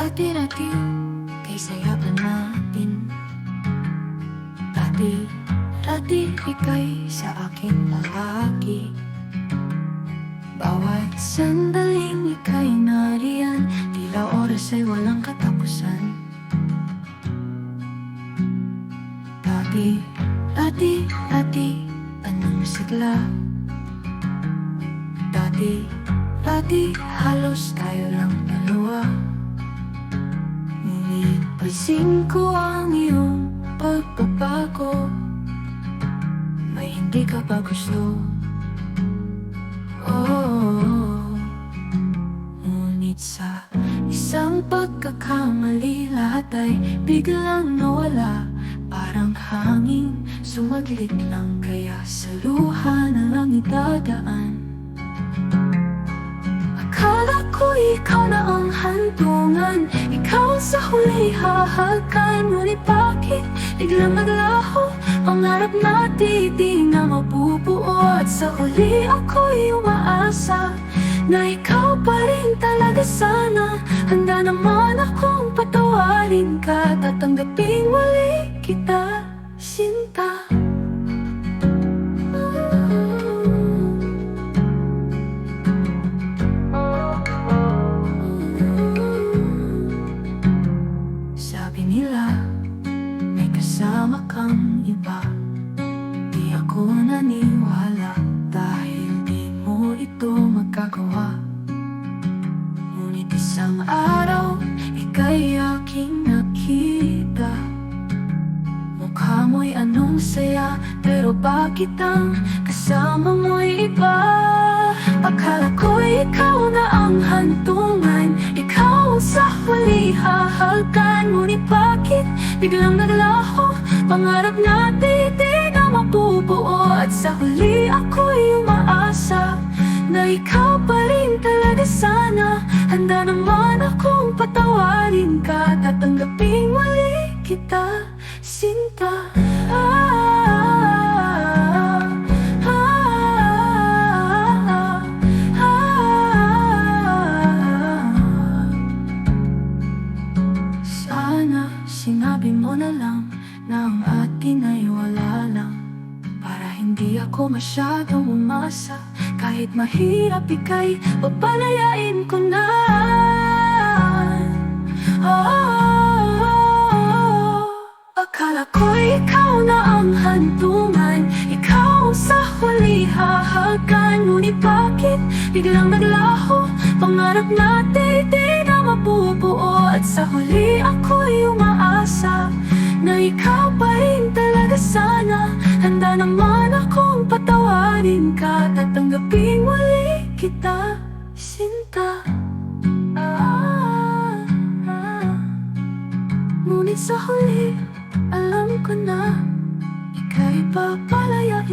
Dati-dati kay saya pa natin Dati, dati ika'y sa akin lalaki Bawat sandaling ika'y nariyan Tila oras ay walang katapusan Dati, dati, dati, anong sigla Dati, dati, halos tayo lang dalawa Ngunit pansin ko ang iyong pagbabago May hindi ka ba gusto? Oh, ngunit sa isang pagkakamali lahat ay biglang nawala. Parang hangin sumaglit lang kaya sa luha na lang idadaan Akala ko ikaw na ang hantungan. Ikaw sa huli hahagan Ngunit bakit biglang naglaho? Pangarap natin di na mabubuo. At sa huli ako'y umaasa Na ikaw pa rin talaga sana. Handa naman akong patawarin ka Tatanggapin muli kita, kang iba. Di ako naniwala Dahil di mo ito magagawa. Ngunit isang araw, ika'y aking nakita. Mukha mo'y anong saya Pero bakit ang kasama mo'y iba? Akala ko'y ikaw na ang hantungan Ikaw sa huli hahalkan. Ngunit bakit biglang naglaho Pangarap natin di na mabubuo At sa huli ako'y umaasa Na ikaw pa rin talaga sana. Handa naman akong patawarin ka Tatanggapin muli kita, sinta. Ah, sinabi mo na lang na ang atin ay wala lang. Para hindi ako masyadong umasa. Kahit mahirap ika'y papalayain ko na. Oh, Akala ko ikaw na ang hantungan. Ikaw sa huli hahagan. Ngunit bakit biglang naglaho? Pangarap natin di na mabubuo. At sa huli ako'y umaasa Na ikaw pa rin talaga sana Handa naman akong patawarin ka Tatanggapin muli kita, sinta ah, ah. Ngunit sa huli, alam ko na Ika'y babalik